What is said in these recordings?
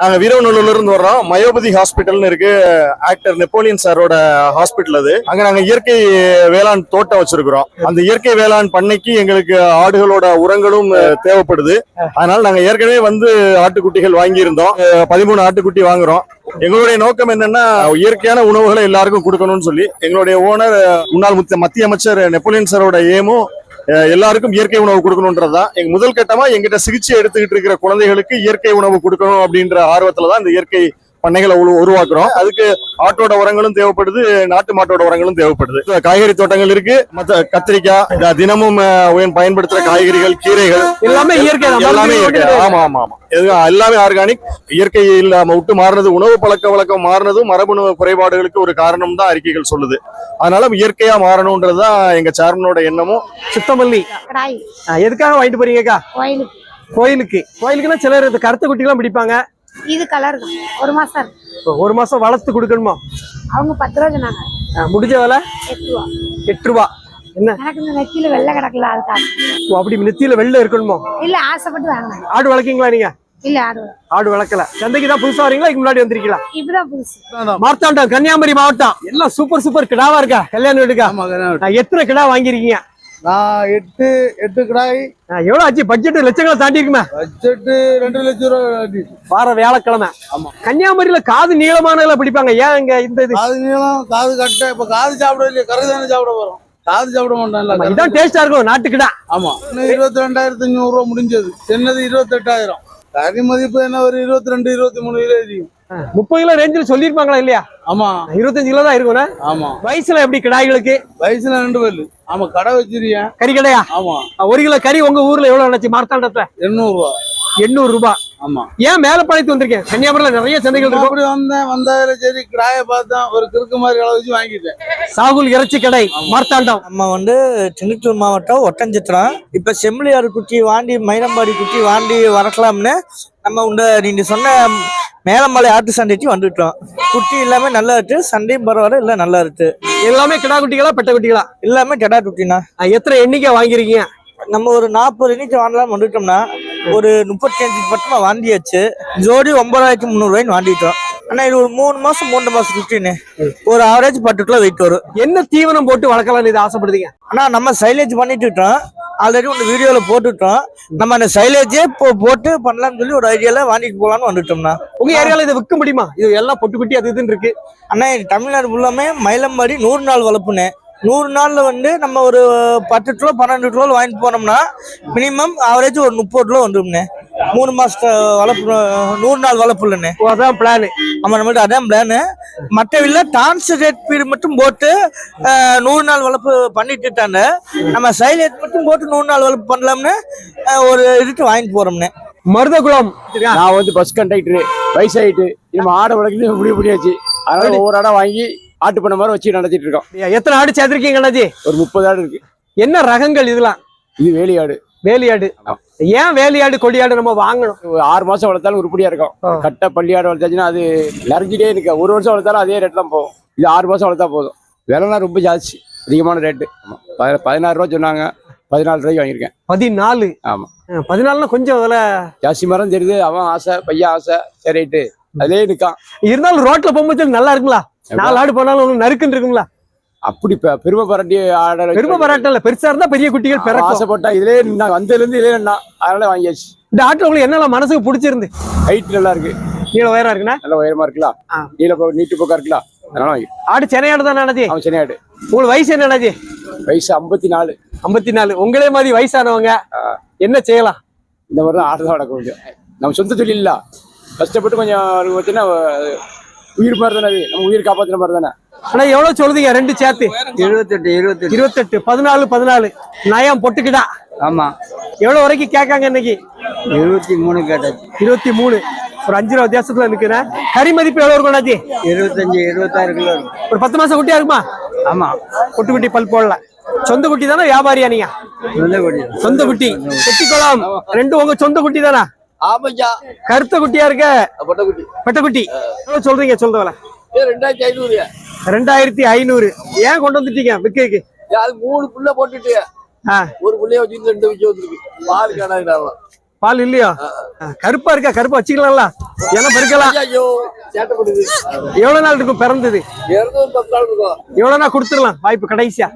நாங்கள் வீரவநல்லூர்லேருந்து வர்றோம். மயோபதி ஹாஸ்பிட்டல்னு இருக்கு ஆக்டர் நெப்போலியன் சாரோட ஹாஸ்பிட்டல் அது. அங்க நாங்கள் இயற்கை வேளாண் தோட்டம் வச்சிருக்கிறோம். அந்த இயற்கை வேளாண் பண்ணைக்கு எங்களுக்கு ஆடுகளோட உரங்களும் தேவைப்படுது. அதனால நாங்கள் ஏற்கனவே வந்து ஆட்டுக்குட்டிகள் வாங்கியிருந்தோம். பதிமூணு ஆட்டுக்குட்டி வாங்குறோம். எங்களுடைய நோக்கம் என்னன்னா இயற்கையான உணவுகளை எல்லாருக்கும் கொடுக்கணும்னு சொல்லி எங்களுடைய ஓனர் முன்னாள் மத்திய அமைச்சர் நெப்போலியன் சாரோட ஏமும் எல்லாருக்கும் இயற்கை உணவு கொடுக்கணும்ன்றதுதான் எங்க முதல் கட்டமா எங்கிட்ட சிகிச்சை எடுத்துக்கிட்டு இருக்கிற குழந்தைகளுக்கு இயற்கை உணவு கொடுக்கணும் அப்படின்ற ஆர்வத்துல தான் இந்த இயற்கை பண்ணைகளை உரு- உருவாக்குறோம். அதுக்கு ஆட்டோட உரங்களும் தேவைப்படுது நாட்டு மாட்டோட உரங்களும் தேவைப்படுது. காய்கறி தோட்டங்கள் இருக்கு. மத்த கத்திரிக்காய் தினமும் பயன்படுத்துற காய்கறிகள் கீரைகள் எல்லாமே இயற்கை தான். எல்லாமே இயற்கை ஆமா ஆமா ஆமா. எல்லாமே ஆர்கானிக் இயற்கை இல்லாம விட்டு மாறினது உணவு பழக்க வழக்கம் மாறினதும் மரபணு குறைபாடுகளுக்கு ஒரு காரணம் தான் அறிக்கைகள் சொல்லுது. அதனால இயற்கையா மாறணும்ன்றதுதான் எங்க சேர்மனோட எண்ணமும். சுத்தமல்லி. எதுக்காக வாங்கிட்டு போறீங்கக்கா கோயிலுக்கு. கோயிலுக்கு. கோயிலுக்குன்னா சிலர் கருத்து குட்டிலாம் பிடிப்பாங்க. இது கலர் தான். ஒரு மாசம் இருக்கு. ஒரு மாசம் வளர்த்து கொடுக்கணுமா? அவங்க பத்து ரூபா சொன்னாங்க. முடிஞ்ச வேலை? எட்டு ரூபா. எட்டு ரூபா. என்ன? எனக்கு இந்த நெத்தியில வெள்ளை கிடக்கல அதுக்காக ஓ, அப்படி நெத்தியில வெள்ள இருக்கணுமோ? இல்ல ஆசைப்பட்டு ஆடு வளர்க்கீங்களா நீங்க? இல்ல ஆடு ஆடு வளர்க்கல. சந்தைக்கு தான் புதுசா வரீங்களா? இதுக்கு முன்னாடி வந்திருக்கீங்களா? இப்பதான் புதுசு. மார்த்தாண்டம் கன்னியாகுமரி மாவட்டம். எல்லாம் சூப்பர் சூப்பர் கிடாவா இருக்கா? வீடுக்கா கல்யாணம். ஆ, எத்தனை கிடா வாங்கிருக்கீங்க நான் எட்டு எட்டு கிடாய். எவ்வளவு ஆச்சு? பட்ஜெட் லட்சங்களை தாண்டி இருக்குமே ரெண்டு லட்சம் ரூபா ஆட்டிச்சு. வார வியாழக்கிழமை. ஆமா. கன்னியாகுமரியில காது நீளமானதுல பிடிப்பாங்க. ஏன் இங்க இந்த இது? காது நீளம் காது கட்டை இப்ப காது சாப்பிட இல்லையா கறி தானே சாப்பிட போறோம். காது சாப்பிட மாட்டோம்ல ஆமா, இதான் டேஸ்டா இருக்கும் நாட்டுக்கிடா. ஆமா. இன்னும் இருபத்தி ரெண்டாயிரத்தி அஞ்சூறு ரூபா முடிஞ்சது. சின்னது இருபத்தி எட்டாயிரம் கறி மதிப்பு என்ன ஒரு இருபத்தி ரெண்டு இருபத்தி மூணு கிலோ இருக்கும் முப்பது கிலோ ரேஞ்சில் சொல்லிருப்பாங்களா இல்லையா? ஆமா. இருபத்தஞ்சு கிலோ தான் இருக்கும்ண்ணே ஆமா. வயசுல எப்படி கிடாய்களுக்கு? வயசுல ரெண்டு பல்லு ஆமா கடை வச்சிருக்கேன் கறி கடையா? ஆமா. ஒரு கிலோ கறி உங்க ஊர்ல எவ்வளவு நினைச்சு மார்த்தாண்டத்துல? எண்ணூறு ரூபா. எண்ணூறு ரூபாய் ஆமா. ஏன் மேலப்பாளையத்து வந்திருக்கேன் கன்னியாகுமரியில நிறைய சந்தைகள் இருக்கும். அப்படி வந்தேன் வந்ததுல சரி கிடாய பார்த்தேன் ஒரு கிறுக்கு மாதிரி அளவு வச்சு வாங்கிட்டேன். சாகுல் இறைச்சி கடை மார்த்தாண்டம். நம்ம வந்து திண்டுக்கல் மாவட்டம் ஒட்டஞ்சத்திரம். இப்போ செம்பிளியார் குட்டி வாண்டி மயிலம்பாடி குட்டி வாண்டி வளர்க்கலாம்னு நம்ம இந்த நீங்க சொன்ன மேலமலை ஆட்டு சண்டைக்கு வந்துட்டோம். குட்டி எல்லாமே நல்லா இருக்கு. சண்டையும் பரவாயில்ல எல்லாம் நல்லா இருக்கு. எல்லாமே கிடா குட்டிகளா பெட்ட குட்டிகளா? எல்லாமே கெடா குட்டினா எத்தனை எண்ணிக்கை வாங்கிருக்கீங்க நம்ம ஒரு நாற்பது எண்ணிக்கை வாங்கலாம் வந்துட்டோம்னா ஒரு முப்பத்தி அஞ்சு பட்டமா வாண்டியாச்சு ஜோடி ஒன்பதாயிரத்தி முந்நூறுவாய்னு வாண்டிட்டோம் ஆனா இது ஒரு மூணு மாசம் மூன்று மாசம் குட்டின்னு. ஒரு ஆவரேஜ் பத்து கிலோ வெயிட் வரும் என்ன தீவனம் போட்டு வளர்க்கலாம்னு இது ஆசைப்படுதீங்க? ஆனா நம்ம சைலேஜ் பண்ணிட்டு இருக்கோம் ஆல்ரெடி ஒன்று வீடியோல போட்டுட்டோம். நம்ம அந்த சைலேஜே போ போட்டு பண்ணலாம்னு சொல்லி ஒரு ஐடியால வாங்கிட்டு போலாம்னு வந்துட்டோம்னா உங்க ஏரியால இதை விற்க முடியுமா? இது எல்லாம் பொட்டு குட்டி அது இதுன்னு இருக்கு. அண்ணா தமிழ்நாடு ஃபுல்லாமே மயிலம்பாடி நூறு நாள் வளர்ப்புனே நூறு நாள்ல வந்து நம்ம ஒரு பத்து கிலோ பன்னெண்டு கிலோ வாங்கிட்டு போனோம்னா மினிமம் ஆவரேஜ் ஒரு முப்பது கிலோ வந்துடும்ண்ணே மூணு மாசத்து வளர்ப்பு நூறு நாள் வளர்ப்புலண்ணே ஓ, அதான் பிளான் நம்ம நம்மள்ட்ட அதான் பிளானு மற்ற வில்ல டிரான்ஸ்லேட் பீரியட் மட்டும் போட்டு நூறு நாள் வளர்ப்பு பண்ணிட்டு இருக்காங்க. நம்ம சைலேஜ் மட்டும் போட்டு நூறு நாள் வளர்ப்பு பண்ணலாம்னு ஒரு இதுக்கு வாங்கிட்டு போறோம்னே. மருதகுளம். நான் வந்து பஸ் கண்டக்டர் வயசாயிட்டு நம்ம ஆடை வளர்க்கணும் முடிய முடியாச்சு அதனால ஒவ்வொரு ஆடா வாங்கி ஆட்டு பண்ண மாதிரி வச்சு நடத்திட்டு இருக்கோம். எத்தனை ஆடு சேர்த்திருக்கீங்க அண்ணாஜி ஒரு முப்பது ஆடு இருக்கு. என்ன ரகங்கள் இதெல்லாம்? இது வேலி ஆடு. வேலியாடு ஏன் வேலியாடு கொடியாடு நம்ம வாங்கணும்? ஆறு மாசம் வளர்த்தாலும் உருப்படியா இருக்கும். கட்டை பள்ளி ஆடு வளர்த்தாச்சுன்னா அது நிறைஞ்சிட்டே இருக்கு. ஒரு வருஷம் வளர்த்தாலும் அதே ரேட் தான் போகும். இது ஆறு மாசம் வளர்த்தா போதும். விலைனா ரொம்ப ஜாஸ்தி. அதிகமான ரேட்டு பதினாறு ரூபா சொன்னாங்க. பதினாலு ரூபாய்க்கு வாங்கியிருக்கேன். பதினாலு? ஆமா. பதினாலுனா கொஞ்சம் விலை ஜாஸ்தி மரம் தெரியுது. அவன் ஆசை பையன் ஆசை சரி ரைட்டு அதே நிற்கான் இருந்தாலும் ரோட்ல போகும்போது நல்லா இருக்குங்களா? நாலு ஆடு போனாலும் நறுக்குன்னு இருக்குங்களா? அப்படி பெருமை பாராட்டி ஆட பெருமை பாராட்டம் இல்ல பெருசா இருந்தா பெரிய குட்டிகள் பிறக்கும். ஆசைப்பட்டா இதுலயே வந்ததுல இருந்து இதுலயே அதனால வாங்கியாச்சு. இந்த ஆட்டுல உங்களுக்கு என்னெல்லாம் மனசுக்கு பிடிச்சிருந்து? ஹைட் நல்லா இருக்கு. கீழே உயரம் இருக்குண்ணா? நல்ல உயரமா இருக்கலாம் போ நீட்டு போக்கா இருக்கலாம் அதனால ஆடு சென்னையாடு தான் அண்ணாஜி அவன் சென்னையாடு. உங்களுக்கு வயசு என்ன அண்ணாஜி வயசு ஐம்பத்தி நாலு ஐம்பத்தி நாலு உங்களே மாதிரி வயசானவங்க என்ன செய்யலாம்? இந்த மாதிரி தான் ஆடு தான் வளர்க்க முடியும். நம்ம சொந்த தொழில் இல்ல. கஷ்டப்பட்டு கொஞ்சம் வச்சுன்னா உயிர் மாதிரி தானே அது. நம்ம உயிர் காப்பாத்துற மாதிரி தானே. ஆனா எவ்வளவு சொல்லுதீங்க? ரெண்டு சேர்த்து. இருபத்தெட்டு இருபத்தெட்டு. இருபத்தெட்டு பதினாலு பதினாலு. நயம் பொட்டுக்கிட்டா. ஆமா. எவ்வளவு வரைக்கும் கேட்காங்க இன்னைக்கு? இருபத்தி மூணு கேட்டாச்சு. இருபத்தி மூணு ஒரு அஞ்சு ரூபா வித்தியாசத்துல நிக்கிறேன். கறி மதிப்பு எவ்வளவு இருக்கும் அண்ணாஜி இருபத்தஞ்சு இருபத்தாறு கிலோ இருக்கும். ஒரு பத்து மாசம் குட்டியா இருக்குமா? ஆமா. குட்டி குட்டி பல் போடல. சொந்த குட்டி தானே வியாபாரியா நீங்க? நல்ல கொடி சொந்த குட்டி. குட்டிக்குளம் ரெண்டு உங்க சொந்த குட்டி தானா? ஆமாஞ்சா கருத்த குட்டியா இருக்க? பொட்டக்குட்டி பெட்ட குட்டி. எவ்வளவு சொல்றீங்க? சொல்ற வேலை இது ரெண்டாயிரத்தி ஐநூறு ரெண்டாயிரத்தி ஐநூறு. ஏன் கொண்டு வந்துட்டீங்க விக்கைக்கு? அது மூணு புள்ள போட்டுட்டு. ஒரு புள்ளைய வச்சுட்டு ரெண்டு வச்சு வந்துருக்கு பால் காணாது பால் இல்லையா? கருப்பா இருக்கா? கருப்பா வச்சுக்கலாம்ல. ஏன்னா பெருக்கலாம். ஐயோ சேட்டை பண்ணுது எவ்வளவு நாள் இருக்கும் பிறந்தது? எவ்வளவு நாள் கொடுத்துடலாம்? வாய்ப்பு கடைசியா.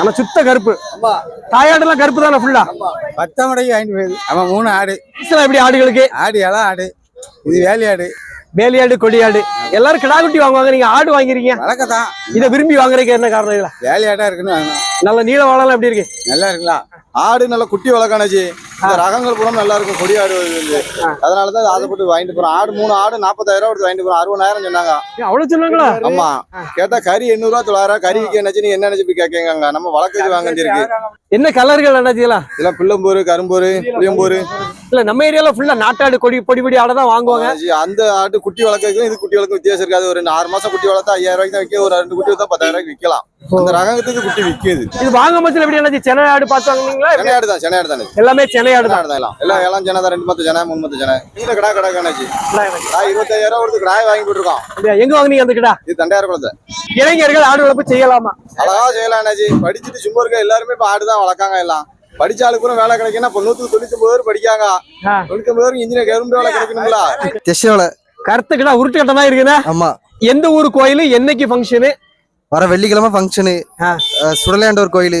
ஆனா சுத்த கருப்பு. ஆமா. தாயாடுலாம் கருப்பு தானே ஃபுல்லா பத்தாம் மடைக்கு வாங்கிட்டு போயிருது ஆமா மூணு ஆடு. எப்படி ஆடுகளுக்கு? ஆடு இளம் ஆடு. இது வேலி ஆடு. வேலையாடு கொடியாடு. எல்லாரும் கிடா குட்டி வாங்குவாங்க. நீங்க ஆடு வாங்கிறீங்க வழக்கத்தான் இதை விரும்பி வாங்குறதுக்கு என்ன காரணம் இதுல? வேலி ஆடா இருக்குன்னு நல்ல நீள வாழலாம் எப்படி இருக்கு? நல்லா இருக்குங்களா? ஆடு நல்ல குட்டி வளர்க்கானாச்சு இந்த ரகங்கள் பூரா நல்லா இருக்கும் கொடி ஆடு வந்து. அதனால தான் ஆசைப்பட்டு வாங்கிட்டு போறோம். ஆடு மூணு ஆடு நாற்பதாயிரம் கொடுத்து வாங்கிட்டு போறோம். அறுபதாயிரம் சொன்னாங்க. அவ்வளவு சொன்னாங்களா? ஆமா. கேட்டா கறி எண்ணூறு ரூபா தொள்ளாயிரம் கறி விற்க நினைச்சு நீங்க என்ன நினைச்சு கேட்கங்க நம்ம வளர்க்கறது வாங்க இருக்கு. என்ன கலர்கள் அண்ணாச்சிலாம் இதெல்லாம் பிள்ளம்பூர் கரும்பூர் புளியம்பூர். இல்ல நம்ம ஏரியால ஃபுல்லா நாட்டாடு கொடி பொடி பொடி ஆடை தான் வாங்குவாங்க. அந்த ஆட்டு குட்டி வளர்க்கறதுக்கும் இது குட்டி வளர்க்க வித்தியாசம் இருக்காது. ஒரு ஆறு மாசம் குட்டி வளர்த்தா ஐயாயிரம் ரூபாய்க்கு தான் விற்க ஒரு ரெண்டு குட்டி வளர்த்தா பத்தாயிரம் ரூபாய்க்கு விற்கலாம். அந்த ரகத்துக்கு குட்டி விற்கிது இது வாங்க மச்சல எப்படி அண்ணாச்சி சென்னை ஆடு பார்த்து வாங்குனீங்களா? எப்படி? சென்னையாடு தான் சென்னையாடு தானே எல்லாமே சென்னை ஆடு தான். தான் எல்லாம். எல்லாம் எல்லாம் சென்னை தான் ரெண்டு மத்த சென்னை மூணு மத்த சென்னை. இந்த கடா கடா காணாச்சு நான் இருபத்தாயிரம் கொடுத்து கிடாய் வாங்கி போட்டுருக்கோம்? எங்க வாங்குனீங்க அந்த கிடா? இது தண்டையார் குளத்தை. இளைஞர்கள் ஆடு வளர்ப்பு செய்யலாமா? அழகா செய்யலாம் அண்ணாச்சி படிச்சுட்டு சும்மா இருக்க எல்லாருமே இப்ப ஆடு தான் வளர்க்காங்க எல்லாம். படிச்ச ஆளுக்கு கூட வேலை கிடைக்குன்னா இப்ப நூத்துக்கு தொண்ணூத்தி ஒன்பது பேர் படிக்காங்க. தொண்ணூத்தி ஒன்பது பேருக்கு இன்ஜினியர் கவர்மெண்ட் வேலை கிடைக்கணுங்களா கருத்து கிடா உருட்டு கட்டமா இருக்குதா ஆமா. எந்த ஊர் கோயில் என்னைக்கு ஃபங்க்ஷனு வர வெள்ளிக்கிழமை ஃபங்க்ஷனு. சுடலையாண்டவர் கோயில்.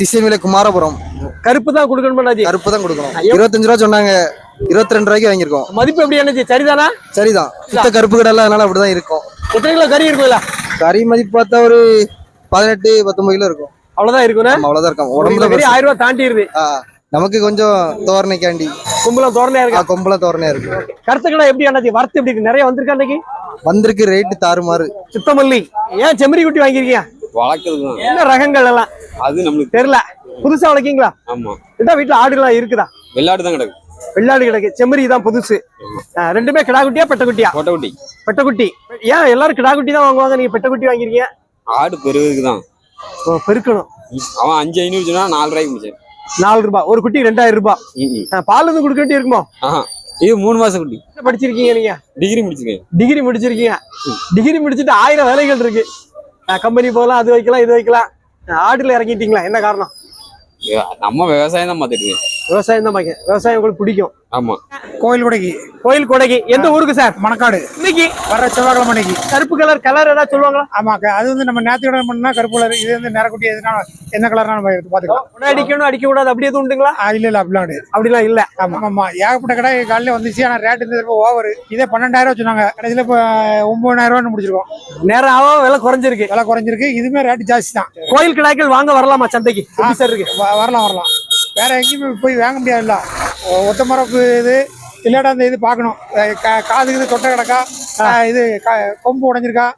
திசைமில குமாரபுரம். கருப்பு தான் கொடுக்கணும் கருப்பு தான் கொடுக்கணும். இருபத்தஞ்சு ரூபா சொன்னாங்க இருபத்தி ரெண்டு ரூபாய்க்கு வாங்கியிருக்கோம். மதிப்பு எப்படி அண்ணாச்சி சரிதானா? சரிதான். சுத்த கருப்பு கடல அதனால அப்படிதான் இருக்கும். எத்தனை கிலோ கறி இருக்கும்ல? கறி மதிப்பு பார்த்தா ஒரு பதினெட்டு பத்தொன்பது கிலோ இருக்கும். அவ்வளவுதான் இருக்குண்ணா ஆமா, அவ்வளவுதான் இருக்கும். உடம்புல பெருசு. ஆயிரம் ரூபாய் தாண்டிடுது நமக்கு கொஞ்சம் தோரணைக்காண்டி. கும்பலம் தோரணையா இருக்கு? கொம்பள தோரணையா இருக்கு. கருத்து கிடா எப்படி அண்ணாச்சி வரத்து எப்படி நிறைய வந்திருக்கா அன்னைக்கு? வந்திருக்கு ரேட்டு தாறுமாறு. சுத்தமல்லி ஏன் செம்மறி குட்டி வாங்கியிருக்கீங்க வளர்க்குறது என்ன ரகங்கள் எல்லாம்? அது நம்மளுக்கு தெரியல. புதுசா வளர்க்கீங்களா? ஆமா. இதான் வீட்டுல ஆடுலாம் இருக்குதா? வெள்ளாடு தான் கிடக்கு. வெள்ளாடு கிடக்கு. செம்மறி தான் புதுசு. ரெண்டுமே கிடா குட்டியா பெட்ட குட்டியா? கொட்டை பெட்ட குட்டி ஏன் எல்லாரும் கிடா குட்டி தான் வாங்குவாங்க? நீங்க பெட்ட குட்டி வாங்கிருக்கீங்க ஆடு பெருகுக்கு தான். ஓ, பெருக்கணும். அவன் அஞ்சு ஐநூறு சொன்னா நாலு ரூபாய்க்கு முடிச்சேன். நாலு ரூபாய். ஒரு குட்டி ரெண்டாயிரம் ரூபாய். பால் எதுவும் கொடுக்க வேண்டி இருக்குமோ? ஆஹா. இது மூணு மாசம் குட்டி. படிச்சிருக்கீங்க நீங்க? டிகிரி முடிச்சிருக்கேன். டிகிரி முடிச்சிருக்கீங்க. டிகிரி முடிச்சிட்டு ஆயிரம் வேலைகள் இருக்கு. கம்பெனி போகலாம் அது வைக்கலாம் இது வைக்கலாம். ஆ, ஆடுல இறங்கிட்டீங்களா? என்ன காரணம்? நம்ம விவசாயம் தான் பார்த்துட்டு விவசாயம் தான் பாக்க விவசாயம் உங்களுக்கு பிடிக்கும். ஆமா. கோயில் கொடைக்கு கோயில் கொடைக்கு எந்த ஊருக்கு சார்? மணக்காடு. இன்னைக்கு? வர செவ்வாய்க்கிழமை அன்னைக்கு. கருப்பு கலர் கலர் ஏதாவது சொல்லுவாங்களா? ஆமா க- அது வந்து நம்ம நேரத்துக்கு பண்ணா கருப்பு கலர் இது வந்து நிறக்குட்டி எதுனா என்ன கலர்னா நம்ம எடுத்து பாத்துக்கலாம் உடனே அடிக்கணும் அடிக்க கூடாது அப்படி எதுவும் உண்டுங்களா? இல்ல இல்ல அப்படிலாம் கிடையாது. அப்படிலாம் இல்ல. ஆமா ஆமா. ஏகப்பட்ட கடை காலையில வந்துச்சு ஆனா ரேட் இந்த ஓவர் இதே பன்னெண்டாயிரம் சொன்னாங்க. கடைசியில இப்போ ஒன்பதாயிரம் ரூபாய் முடிச்சிருக்கோம். நேரம் ஆக விலை குறைஞ்சிருக்கு. விலை குறைஞ்சிருக்கு. இதுமே ரேட் ஜாஸ்தி தான். கோயில் கிடாய்கள் வாங்க வரலாமா சந்தைக்கு? சார் இருக்கு? வ- வரலாம் வரலாம். வேற எங்கேயுமே போய் வாங்க முடியாதுல்ல. ஒத்த மரப்பு இது. இல்லாட்டா அந்த இது பார்க்கணும். அஹ் கா- காதுக்கு இது தொட்டை கிடக்கா இது கொம்பு உடைஞ்சிருக்கா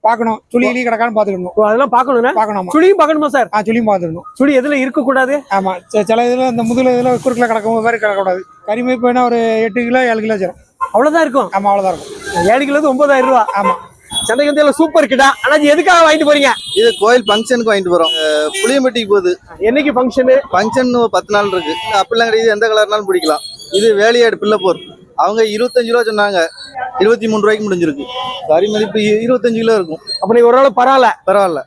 பார்க்கணும். சுழி இலி கிடக்கான்னு பார்த்துக்கணும். அதெல்லாம் பார்க்கணும்னா பார்க்கணும் சுழியும் பார்க்கணுமா சார்? ஆ சுழியும் பார்த்துக்கணும். சுழி எதுல இருக்க கூடாது ஆமா சில- இதுல இந்த முதுகுல இதுல குறுக்கில் கிடக்கும் மாதிரி கிடக்கக்கூடாது. கறிமை போயினா ஒரு எட்டு கிலோ ஏழு கிலோ வச்சிடும் அவ்வளவுதான் இருக்கும்? ஆமா அவ்வளோதான் இருக்கும். ஏழு கிலோ ஒன்பதாயிரம் ரூபா. ஆமா. எல்லாம் சூப்பர் கிடா. ஆனா எதுக்காக வாங்கிட்டு போறீங்க? இது கோயில் ஃபங்க்ஷனுக்கு வாங்கிட்டு போறோம். புளியம்பட்டிக்கு போகுது. என்னைக்கு ஃபங்க்ஷனு ஃபங்க்ஷன் பத்து நாள் இருக்கு. அப்படிலாம் கிடையாது எந்த கலர்னாலும் பிடிக்கலாம். இது வேலையாடு பிள்ளைப்போர் அவங்க இருபத்தஞ்சு ரூபா சொன்னாங்க. இருபத்தி மூணு ரூபாய்க்கு முடிஞ்சிருக்கு. கறி மதிப்பு இருபத்தஞ்சு கிலோ இருக்கும். அப்ப நீங்க ஓரளவு பரவாயில்ல. பரவாயில்ல.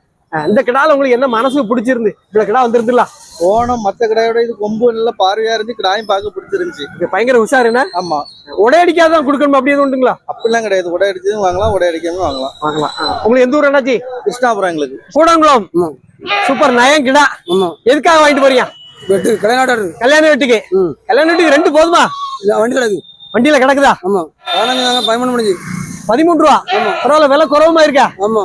இந்த கிடால உங்களுக்கு என்ன மனசு பிடிச்சிருந்து? இவ்வளவு கிடா வந்திருந்துல ஓணம் மத்த கடையோட இது கொம்பு நல்லா பார்வையா இருந்து கிடாயும் பார்க்க பிடிச்சிருந்துச்சு. இது பயங்கர உஷாருன்னா ஆமா. உடையடிக்காதான் கொடுக்கணும்? அப்படி எதுவும் உண்டுங்களா? அப்படிலாம் கிடையாது. உடை அடிச்சதும் வாங்கலாம் உடை அடிக்காம வாங்கலாம். வாங்கலாம். உங்களுக்கு எந்த ஊர் என்னாச்சு? கிருஷ்ணாபுரம் எங்களுக்கு. கூடங்குளம். சூப்பர் நயம் கிடா. எதுக்காக வாங்கிட்டு போறீங்க? வெட்டு கல்யாணம் கல்யாண வீட்டுக்கு. கல்யாண வீட்டுக்கு ரெண்டு போதுமா? வண்டி கிடக்கு வண்டியில கிடக்குதா? ஆமா. பதிமூணு முடிஞ்சு பதிமூணு ரூபா? பரவாயில்ல விலை குறவுமா இருக்கா? ஆமா.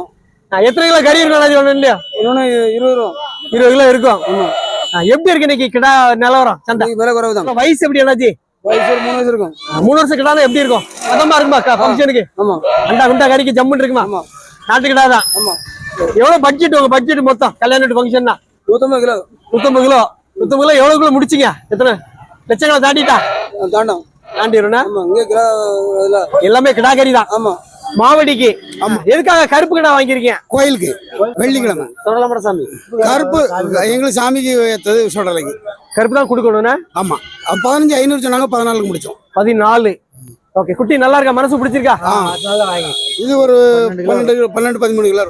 எத்தனை கிலோ கறி இருக்கும் அண்ணாச்சி ஒண்ணு இல்லையா? இன்னொன்னு இருபது ரூபா. இருபது கிலோ இருக்கும். எப்படி இருக்கு இன்னைக்கு கிடா நிலவரம் சந்தை? விலை குறைவு தான். வயசு எப்படி என்னாச்சு? வயசு ஒரு மூணு வயசு இருக்கும். மூணு வருஷம் கிடா எப்படி இருக்கும்? பதமா இருக்குமா ஃபங்க்ஷனுக்கு ஆமா. அண்டா குண்டா கறிக்கு ஜம்முன்னு இருக்குமா? ஆமா. நாட்டு கிடா தான் ஆமா. எவ்வளவு பட்ஜெட் உங்க பட்ஜெட் மொத்தம்? கல்யாண வீட்டு ஃபங்க்ஷன்னா நூத்தம்பது கிலோ. நூத்தம்பது கிலோ. நூத்தம்பது கிலோ எவ்வளவு கிலோ முடிச்சீங்க? எத்தனை? லட்சங்களை தாண்டிட்டா? தாண்டம். தாண்டிடும்னா? ஆமா இங்கே கிலோ எல்லாமே கிடா கறி தான் ஆமா. மாவடிக்கு. எதுக்காக கருப்பு கிடா வாங்கியிருக்கீங்க? கோயிலுக்கு. வெள்ளிக்கிழமை. சொல்லலாமட சாமி கருப்பு எங்களுக்கு சாமிக்கு ஏற்றது சொல்றலைக்கு கருப்பு தான் கொடுக்கணும்னா? ஆமா. பதினஞ்சு ஐநூறு சொன்னாங்க பதினாலுக்கு முடிச்சோம். பதினாலு. ஓகே குட்டி நல்லா இருக்கா? மனசு பிடிச்சிருக்கா? இது ஒரு பன்னெண்டு பன்னெண்டு பதிமூணு கிலோ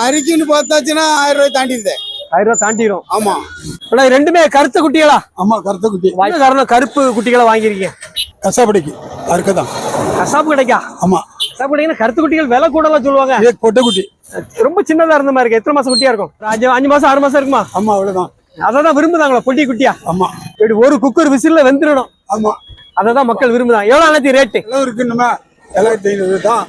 கறிக்குன்னு பார்த்தாச்சுன்னா ஆயிரம் ரூபாய் தாண்டிடுதே ஆயிரம் ரூபாய் தாண்டிடும் ஆமா. ஆனா ரெண்டுமே கருத்து குட்டிகளா? ஆமா கருத்த குட்டி. காரணம் கருப்பு குட்டிகளை வாங்கிருக்கீங்க கசாப்படிக்கு. அறுக்கதான். கசாப்பு கிடைக்கா? ஆமா. கசாப்பு கிடைக்கா கருத்து குட்டிகள் விலை கூடலாம் சொல்லுவாங்க. இது பொட்டை குட்டி ரொம்ப சின்னதா இருந்த மாதிரி இருக்கு. எத்தனை மாசம் குட்டியா இருக்கும்? அஞ்சு அஞ்சு மாசம் ஆறு மாசம் இருக்குமா? ஆமா அவ்வளவுதான். அதான் விரும்புதாங்களா பொட்டி குட்டியா? ஆமா. இப்படி ஒரு குக்கர் விசில்ல வெந்துடணும். ஆமா. அதை தான் மக்கள் விரும்புதாங்க. எவ்வளவு அனைத்து ரேட்டு எல்லாம் இருக்கு நம்ம. எல்லாத்தையும் தான்.